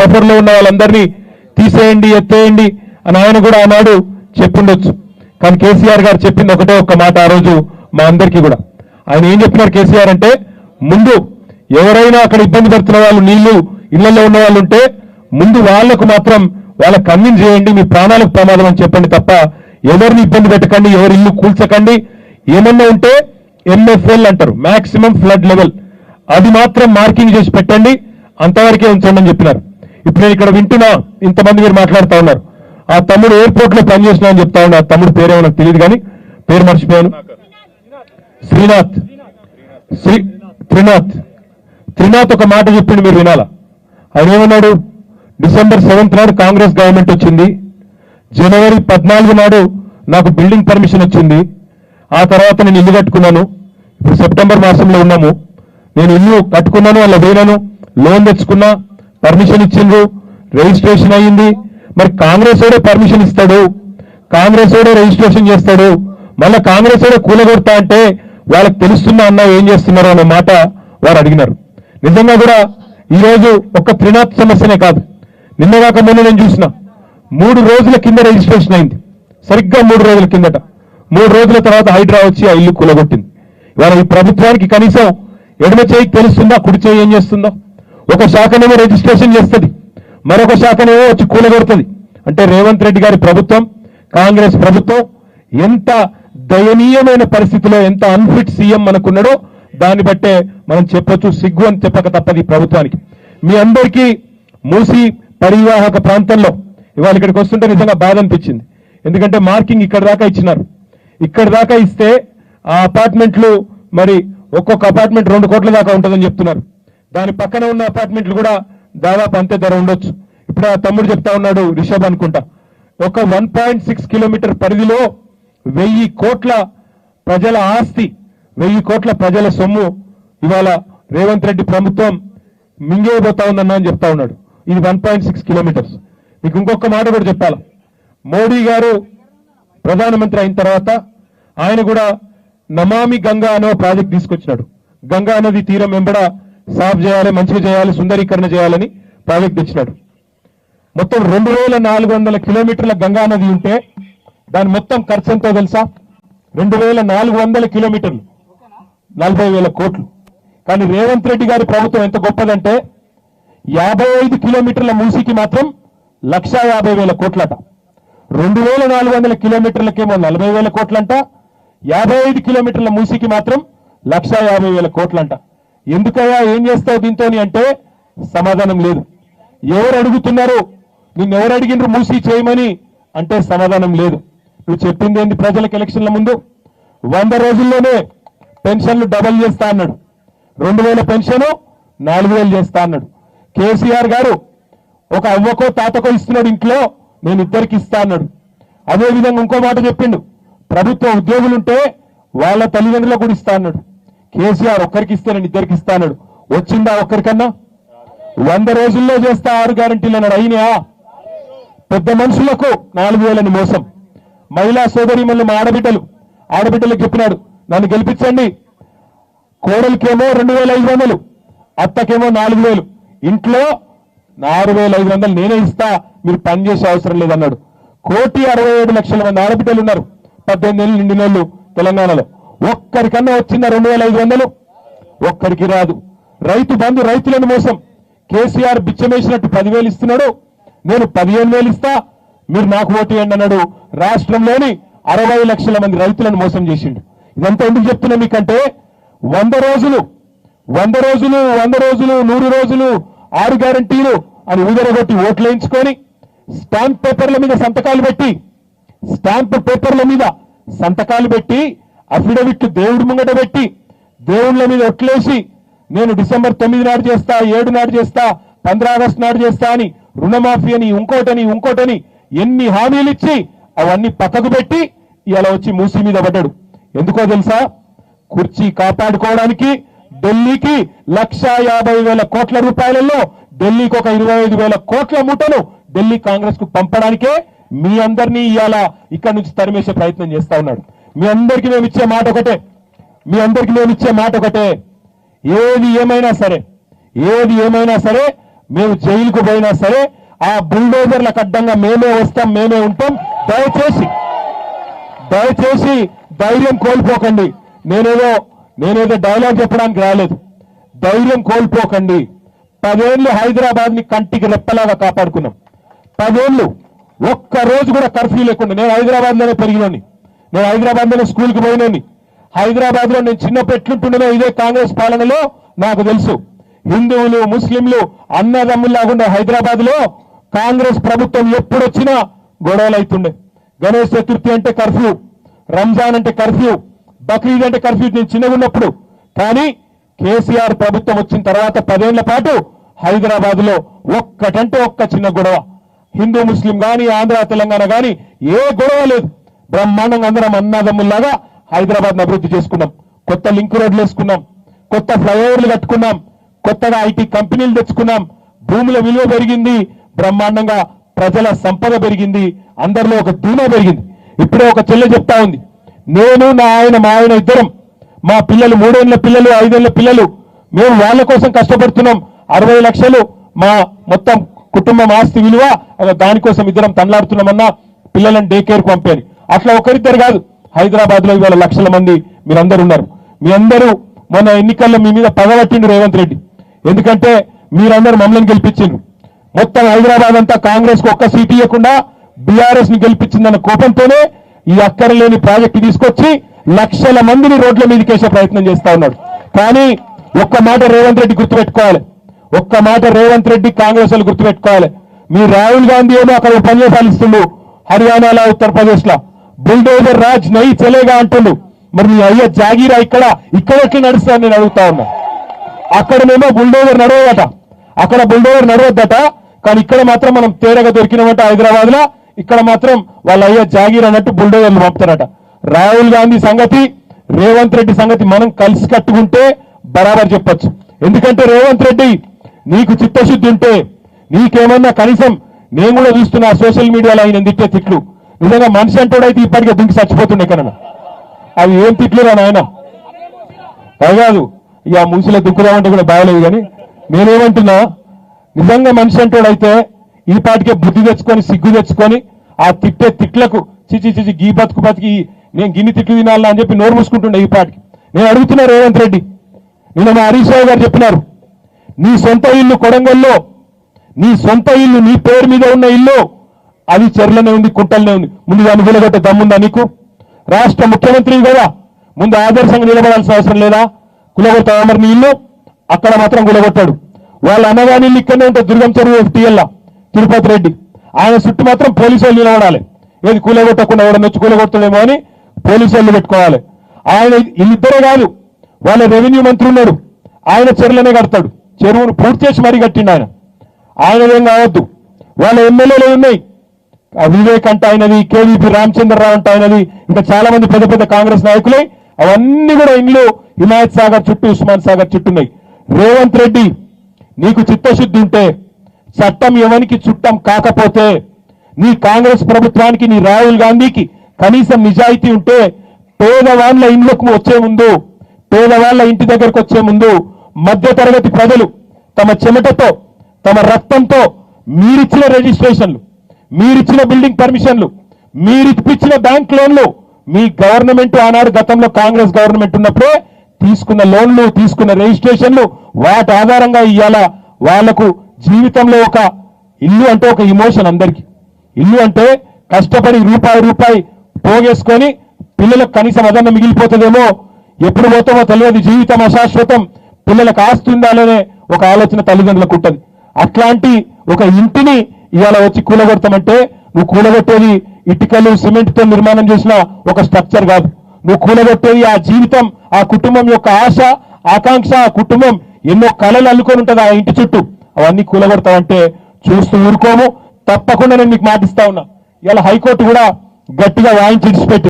బఫర్లో ఉన్న వాళ్ళందరినీ తీసేయండి ఎత్తేయండి అని ఆయన కూడా ఆనాడు చెప్పిండొచ్చు. కానీ కేసీఆర్ గారు చెప్పింది ఒకటే ఒక్క మాట ఆ రోజు మా అందరికీ కూడా. ఆయన ఏం చెప్పినారు కేసీఆర్ అంటే ముందు ఎవరైనా అక్కడ ఇబ్బంది పడుతున్న వాళ్ళు నీళ్ళు ఇళ్ళలో ఉన్న వాళ్ళు ఉంటే ముందు వాళ్ళకు మాత్రం వాళ్ళ కన్విన్స్ చేయండి మీ ప్రాణాలకు ప్రమాదం అని చెప్పండి తప్ప ఎవరిని ఇబ్బంది పెట్టకండి ఎవరి ఇల్లు కూల్చకండి. ఏమన్నా ఉంటే ఎంఎఫ్ఎల్ అంటారు మాక్సిమం ఫ్లడ్ లెవెల్. అది మాత్రం మార్కింగ్ చేసి పెట్టండి అంతవరకే ఉంచండి అని చెప్పినారు. ఇప్పుడు నేను ఇక్కడ వింటున్నా ఇంతమంది మీరు మాట్లాడుతూ ఉన్నారు. ఆ తమ్ముడు ఎయిర్పోర్ట్లో పనిచేసిన అని చెప్తా ఉన్నా ఆ తమ్ముడు పేరేమో నాకు తెలియదు కానీ పేరు మర్చిపోయాను. శ్రీనాథ్. శ్రీ త్రినాథ్. త్రినాథ్ ఒక మాట చెప్పిండు మీరు వినాలా? ఆయన ఏమన్నాడు? డిసెంబర్ సెవెంత్ నాడు కాంగ్రెస్ గవర్నమెంట్ వచ్చింది. జనవరి పద్నాలుగు నాడు నాకు బిల్డింగ్ పర్మిషన్ వచ్చింది. ఆ తర్వాత నేను ఇల్లు కట్టుకున్నాను. ఇప్పుడు సెప్టెంబర్ మాసంలో ఉన్నాము. నేను ఇల్లు కట్టుకున్నాను అలా పోయినాను లోన్ తెచ్చుకున్నా. పర్మిషన్ ఇచ్చిండ్రు. రిజిస్ట్రేషన్ అయ్యింది. మరి కాంగ్రెస్ వాడే పర్మిషన్ ఇస్తాడు. కాంగ్రెస్ వాడే రిజిస్ట్రేషన్ చేస్తాడు. మళ్ళీ కాంగ్రెస్ వాడే కూలగొడతా అంటే వాళ్ళకి తెలుస్తున్నా అన్న ఏం చేస్తున్నారు అనే మాట వారు అడిగినారు. నిజంగా కూడా ఈ రోజు ఒక్క త్రినాథ్ సమస్యనే కాదు. నిన్న మొన్న నేను చూసిన. మూడు రోజుల కింద రిజిస్ట్రేషన్ అయింది. సరిగ్గా మూడు రోజుల కిందట. మూడు రోజుల తర్వాత హైడ్రా వచ్చి ఆ ఇల్లు కూలగొట్టింది. ఇవాళ ఈ ప్రభుత్వానికి కనీసం ఎడమ చేయి తెలుస్తుందా కుడి చేయి ఏం చేస్తుందో? ఒక శాఖనేమో రిజిస్ట్రేషన్ చేస్తుంది మరొక శాఖనేమో వచ్చి కూలగొడుతుంది. అంటే రేవంత్ రెడ్డి గారి ప్రభుత్వం కాంగ్రెస్ ప్రభుత్వం ఎంత దయనీయమైన పరిస్థితిలో ఎంత అన్ఫిట్ సీఎం మనకున్నాడో దాన్ని బట్టే మనం చెప్పొచ్చు సిగ్గు అని చెప్పక తప్పది ప్రభుత్వానికి. మీ అందరికీ మూసి పరివాహక ప్రాంతంలో ఇవాళ ఇక్కడికి వస్తుంటే నిజంగా బాధ అనిపించింది. ఎందుకంటే మార్కింగ్ ఇక్కడ దాకా ఇచ్చినారు. ఇక్కడ దాకా ఇస్తే ఆ అపార్ట్మెంట్లు మరి ఒక్కొక్క అపార్ట్మెంట్ రెండు కోట్ల దాకా ఉంటుందని చెప్తున్నారు. దాని పక్కన ఉన్న అపార్ట్మెంట్లు కూడా దాదాపు అంతే ధర ఉండొచ్చు. ఇప్పుడు ఆ తమ్ముడు చెప్తా ఉన్నాడు రిషబ్ అనుకుంటా. ఒక వన్ పాయింట్ సిక్స్ కిలోమీటర్ పరిధిలో వెయ్యి కోట్ల ప్రజల ఆస్తి వెయ్యి కోట్ల ప్రజల సొమ్ము ఇవాళ రేవంత్ రెడ్డి ప్రభుత్వం మింగేయబోతా ఉందన్న అని చెప్తా ఉన్నాడు. ఇది వన్ పాయింట్ సిక్స్ కిలోమీటర్స్. మీకు ఇంకొక మాట కూడా చెప్పాలి? మోడీ గారు ప్రధానమంత్రి అయిన తర్వాత ఆయన కూడా నమామి గంగా అనే ప్రాజెక్ట్ తీసుకొచ్చినాడు. గంగా నది తీరం వెంబడ సాఫ్ చేయాలి మంచిగా చేయాలి సుందరీకరణ చేయాలని ప్రాజెక్ట్ తెచ్చినాడు మొత్తం రెండు వేల నాలుగు వందల కిలోమీటర్ల గంగా నది ఉంటే దాని మొత్తం ఖర్చు ఎంతో తెలుసా? రెండు వేల నాలుగు వందల కిలోమీటర్లు. నలభై వేల కోట్లు. కానీ రేవంత్ రెడ్డి గారి ప్రభుత్వం ఎంత గొప్పదంటే యాభై ఐదు కిలోమీటర్ల మూసికి మాత్రం లక్షా యాభై వేల కోట్లట. రెండు వేల నాలుగు వందల కిలోమీటర్లకేమో నలభై వేల కోట్లంట. యాభై ఐదు కిలోమీటర్ల మూసికి మాత్రం లక్ష యాభై వేల కోట్లంట. ఎందుకయ్యా ఏం చేస్తావు దీంతో అంటే సమాధానం లేదు. ఎవరు అడుగుతున్నారు? నిన్ను ఎవరు అడిగినారు? మూసి చేయమని అంటే సమాధానం లేదు. నువ్వు చెప్పింది ఏంది ప్రజలకు ఎలక్షన్ల ముందు? వంద రోజుల్లోనే పెన్షన్లు డబల్ చేస్తా అన్నాడు. రెండు వేల పెన్షన్ నాలుగు వేలు చేస్తా అన్నాడు. కేసీఆర్ గారు ఒక అవ్వకో తాతకో ఇస్తున్నాడు ఇంట్లో నేను ఇద్దరికి ఇస్తా అన్నాడు. అదేవిధంగా ఇంకో మాట చెప్పిండు. ప్రభుత్వ ఉద్యోగులుంటే వాళ్ళ తల్లిదండ్రులకు కూడా ఇస్తా అన్నాడు. కేసీఆర్ ఒక్కరికి ఇస్తే నేను ఇద్దరికి ఇస్తా వచ్చిందా ఒక్కరికన్నా? వంద రోజుల్లో చేస్తా ఆరు గ్యారంటీలు అన్నాడు. అయినా పెద్ద మనుషులకు నాలుగు వేలని మోసం. మహిళా సోదరిమల్లు మా ఆడబిడ్డలు. ఆడబిడ్డలకు చెప్పినాడు. నన్ను గెలిపించండి. కోడలికేమో రెండు వేల ఐదు వందలు అత్తకేమో నాలుగు వేలు. ఇంట్లో ఆరు వేల ఐదు వందలు నేనే ఇస్తా మీరు పని చేసే అవసరం లేదన్నాడు. కోటి అరవై ఏడు లక్షల మంది ఆడబిడ్డలు ఉన్నారు. పద్దెనిమిది ఏళ్ళు నిండినోళ్ళు తెలంగాణలో. ఒక్కరికన్నా వచ్చిన రెండు వేల ఐదు వందలు. ఒక్కరికి రాదు. రైతు బంధు రైతులను మోసం. కేసీఆర్ బిచ్చమేసినట్టు పదివేలు ఇస్తున్నాడు. నేను పదిహేను వేలు ఇస్తా. మీరు నాకు ఓటు వేయండి అన్నాడు. రాష్ట్రంలోని అరవై లక్షల మంది రైతులను మోసం చేసిండు. ఇదంతా ఎందుకు చెప్తున్నా మీకంటే వంద రోజులు వంద రోజులు వంద రోజులు నూరు రోజులు ఆరు గ్యారంటీలు అని ఊదరగొట్టి ఓట్లు వేయించుకొని స్టాంప్ పేపర్ల మీద సంతకాలు పెట్టి స్టాంప్ పేపర్ల మీద సంతకాలు పెట్టి అఫిడవిట్ దేవుడి ముంగట పెట్టి దేవుళ్ళ మీద ఒట్లేసి నేను డిసెంబర్ తొమ్మిది నాడు చేస్తా ఏడు నాడు చేస్తా పంద్రా ఆగస్టు నాడు చేస్తా అని రుణమాఫీ అని ఇంకోటని ఇంకోటని ఎన్ని హామీలు ఇచ్చి అవన్నీ పక్కకు పెట్టి ఇలా వచ్చి మూసి మీద పడ్డాడు. ఎందుకో తెలుసా? కుర్చీ కాపాడుకోవడానికి ఢిల్లీకి లక్ష యాభై వేల కోట్ల రూపాయలలో ఢిల్లీకి ఒక ఇరవై ఐదు వేల కోట్ల ముఠను ఢిల్లీ కాంగ్రెస్కు పంపడానికే మీ అందరినీ ఇవాళ ఇక్కడి నుంచి తరిమేసే ప్రయత్నం చేస్తా ఉన్నాడు. మీ అందరికీ మేము ఇచ్చే మాట ఒకటే. మీ అందరికీ మేము ఇచ్చే మాట ఒకటే. ఏది ఏమైనా సరే ఏది ఏమైనా సరే మేము జైలుకు పోయినా సరే ఆ బుల్డోజర్లకు అడ్డంగా మేమే వస్తాం మేమే ఉంటాం. దయచేసి దయచేసి ధైర్యం కోల్పోకండి. నేనేదో నేనేదో డైలాగ్ చెప్పడానికి రాలేదు. ధైర్యం కోల్పోకండి. పదేళ్ళు హైదరాబాద్ని కంటికి రెప్పలాగా కాపాడుకున్నాం. పదేళ్ళు ఒక్క రోజు కూడా కర్ఫ్యూ లేకుండా నేను హైదరాబాద్లోనే పెరిగినోని. నేను హైదరాబాద్ స్కూల్కి స్కూల్ హైదరాబాద్లో హైదరాబాద్లో నేను చిన్నప్పుడు ఎట్లుంటుండేనో ఇదే కాంగ్రెస్ పాలనలో నాకు తెలుసు. హిందువులు ముస్లింలు అన్నదమ్ముల్లాగుండే హైదరాబాద్లో కాంగ్రెస్ ప్రభుత్వం ఎప్పుడొచ్చినా గొడవలు అవుతుండే గణేష్ చతుర్థి అంటే కర్ఫ్యూ రంజాన్ అంటే కర్ఫ్యూ బక్రీద్ అంటే కర్ఫ్యూ నేను చిన్నగా ఉన్నప్పుడు కానీ కేసీఆర్ ప్రభుత్వం వచ్చిన తర్వాత పదేళ్ళ పాటు హైదరాబాద్లో ఒక్కటంటే ఒక్క చిన్న గొడవ. హిందూ ముస్లిం కానీ ఆంధ్ర తెలంగాణ కానీ ఏ గొడవ లేదు. బ్రహ్మాండంగా అందరం అన్నదమ్ముల్లాగా హైదరాబాద్ అభివృద్ధి చేసుకున్నాం. కొత్త లింక్ రోడ్లు వేసుకున్నాం. కొత్త ఫ్లైఓవర్లు కట్టుకున్నాం. కొత్తగా ఐటీ కంపెనీలు తెచ్చుకున్నాం. భూముల విలువ పెరిగింది. బ్రహ్మాండంగా ప్రజల సంపద పెరిగింది. అందరిలో ఒక ధీమా పెరిగింది. ఇప్పుడే ఒక చెల్లె చెప్తా ఉంది. నేను నా ఆయన మా ఆయన ఇద్దరం మా పిల్లలు మూడేళ్ళ పిల్లలు ఐదేళ్ళ పిల్లలు మేము వాళ్ళ కోసం కష్టపడుతున్నాం. అరవై లక్షలు మా మొత్తం కుటుంబం ఆస్తి విలువ అలా దానికోసం ఇద్దరం తన్లాడుతున్నామన్నా పిల్లలను డే కేర్ పంపాను అట్లా ఒకరిద్దరు కాదు. హైదరాబాద్లో ఇవాళ లక్షల మంది మీరందరూ ఉన్నారు. మీ అందరూ మొన్న ఎన్నికల్లో మీ మీద పగబట్టిండు రేవంత్ రెడ్డి. ఎందుకంటే మీరందరూ మమ్మల్ని గెలిపించిండ్రు. మొత్తం హైదరాబాద్ అంతా కాంగ్రెస్కు ఒక్క సీట్ ఇవ్వకుండా బీఆర్ఎస్ని గెలిపించిందన్న కోపంతోనే ఈ అక్కరలేని ప్రాజెక్టు తీసుకొచ్చి లక్షల మందిని రోడ్ల మీదకేసే ప్రయత్నం చేస్తా ఉన్నాడు. కానీ ఒక్క మాట రేవంత్ రెడ్డి గుర్తుపెట్టుకోవాలి. ఒక్క మాట రేవంత్ రెడ్డి కాంగ్రెస్ వాళ్ళు గుర్తుపెట్టుకోవాలి. మీ రాహుల్ గాంధీ ఏమో అక్కడ పని హర్యానాలో ఉత్తరప్రదేశ్లో బుల్డోజర్ రాజ్ నై చలేగా అంటుండు. మరి మీ అయ్య జాగీరా ఇక్కడ? ఇక్కడ ఎట్లా నడుస్తాను నేను అడుగుతా ఉన్నా. అక్కడనేమో బుల్డోజర్ నడవదట. అక్కడ బుల్డోజర్ నడవద్దట. కానీ ఇక్కడ మాత్రం మనం తేడాగా దొరికినామంట హైదరాబాద్లో ఇక్కడ మాత్రం వాళ్ళ అయ్య జాగీర్ అన్నట్టు బుల్డోజర్లు పంపుతారట. రాహుల్ గాంధీ సంగతి రేవంత్ రెడ్డి సంగతి మనం కలిసి కట్టుకుంటే బరాబర్ చెప్పొచ్చు. ఎందుకంటే రేవంత్ రెడ్డి నీకు చిత్తశుద్ధి ఉంటే నీకేమన్నా కనీసం నేను కూడా చూస్తున్నా సోషల్ మీడియాలో ఆయన తిట్టే తిట్లు. నిజంగా మనిషి అంటోడైతే ఇప్పటికే దుంకి చచ్చిపోతుండే కన్నా అవి ఏం తిట్లురా నాయన? అది కాదు ఇక ముసిలో దుక్కుదామంటే కూడా బాగలేదు కానీ నేనేమంటున్నా నిజంగా మనిషి అంటోడైతే ఈ పాటికే బుద్ధి తెచ్చుకొని సిగ్గు తెచ్చుకొని ఆ తిట్టే తిట్లకు చిచి చిచి గీ బతుకు బతికి నేను గిన్ని తిట్లు తినాలా అని చెప్పి నోరు మూసుకుంటుండే ఈ పాటికి. నేను అడుగుతున్నా రేవంత్ రెడ్డి నిన్న మా హరీష్ రావు గారు చెప్పినారు నీ సొంత ఇల్లు కొడంగల్లో నీ సొంత ఇల్లు నీ పేరు మీద ఉన్న ఇల్లు అది చెర్లనే ఉంది కుంటలనే ఉంది. ముందు దాన్ని దమ్ముందా నీకు? రాష్ట్ర ముఖ్యమంత్రి కదా. ముందు ఆదర్శంగా నిలబడాల్సిన అవసరం లేదా? కులగొడతావా మరి నీ ఇల్లు? అక్కడ మాత్రం కులగొట్టాడు వాళ్ళ అన్నగాని ఇల్లు ఇక్కడనే ఉంటుంది దుర్గం చెరువు ఎఫ్టీఎల్లా తిరుపతి రెడ్డి. ఆయన చుట్టూ మాత్రం పోలీసు వాళ్ళు నిలబడాలి. ఏది కూలగొట్టకుండా ఎవడని వచ్చి కూలగొడతాడేమో అని పోలీసు వాళ్ళు పెట్టుకోవాలి. ఆయన వీళ్ళిద్దరే కాదు వాళ్ళ రెవెన్యూ మంత్రి ఉన్నాడు. ఆయన చెరువులనే కడతాడు. చెరువును పూర్తి చేసి మరీ కట్టిండు ఆయన. ఆయన ఏం కావద్దు. వాళ్ళ ఎమ్మెల్యేలు ఉన్నాయి. వివేక్ అంటే ఆయనది కేవీపీ రామచంద్రరావు అంటే ఆయనది ఇంకా చాలా మంది పెద్ద పెద్ద కాంగ్రెస్ నాయకులే. అవన్నీ కూడా ఇండ్లు హిమాయత్ సాగర్ చుట్టూ ఉస్మాన్ సాగర్ చుట్టున్నాయి రేవంత్ రెడ్డి నీకు చిత్తశుద్ధి ఉంటే చట్టం ఎవరికి చుట్టం కాకపోతే నీ కాంగ్రెస్ ప్రభుత్వానికి నీ రాహుల్ గాంధీకి కనీసం నిజాయితీ ఉంటే పేదవాళ్ళ ఇండ్లకు వచ్చే ముందు పేదవాళ్ళ ఇంటి దగ్గరకు వచ్చే ముందు మధ్య తరగతి ప్రజలు తమ చెమటతో తమ రక్తంతో మీరిచ్చిన రిజిస్ట్రేషన్లు. మీరిచ్చిన బిల్డింగ్ పర్మిషన్లు మీరిప్పించిన బ్యాంక్ లోన్లు మీ గవర్నమెంట్ ఆనాడు గతంలో కాంగ్రెస్ గవర్నమెంట్ ఉన్నప్పుడే తీసుకున్న లోన్లు తీసుకున్న రిజిస్ట్రేషన్లు వాటి ఆధారంగా ఇవాళ వాళ్ళకు జీవితంలో ఒక ఇల్లు అంటే ఒక ఇమోషన్ అందరికీ. ఇల్లు అంటే కష్టపడి రూపాయి రూపాయి పోగేసుకొని పిల్లలకు కనీసం అదన్న మిగిలిపోతుందేమో? ఎప్పుడు పోతామో తెలియదు. జీవితం అశాశ్వతం. పిల్లలకు ఆస్తి ఉండాలనే ఒక ఆలోచన తల్లిదండ్రులకు ఉంటుంది. అట్లాంటి ఒక ఇంటిని ఇవాళ వచ్చి కూలగొడతామంటే నువ్వు కూలగొట్టేది ఇటుకలు సిమెంట్తో నిర్మాణం చేసిన ఒక స్ట్రక్చర్ కాదు. నువ్వు కూలగొట్టేది ఆ జీవితం ఆ కుటుంబం యొక్క ఆశ ఆకాంక్ష ఆ కుటుంబం ఎన్నో కళలు అల్లుకొని ఉంటుంది ఆ ఇంటి చుట్టూ. అవన్నీ కూలగొడతామంటే చూస్తూ ఊరుకోము. తప్పకుండా నేను మీకు మాటిస్తా ఉన్నా. ఇలా హైకోర్టు కూడా గట్టిగా వాయించి ఇడిచిపెట్టి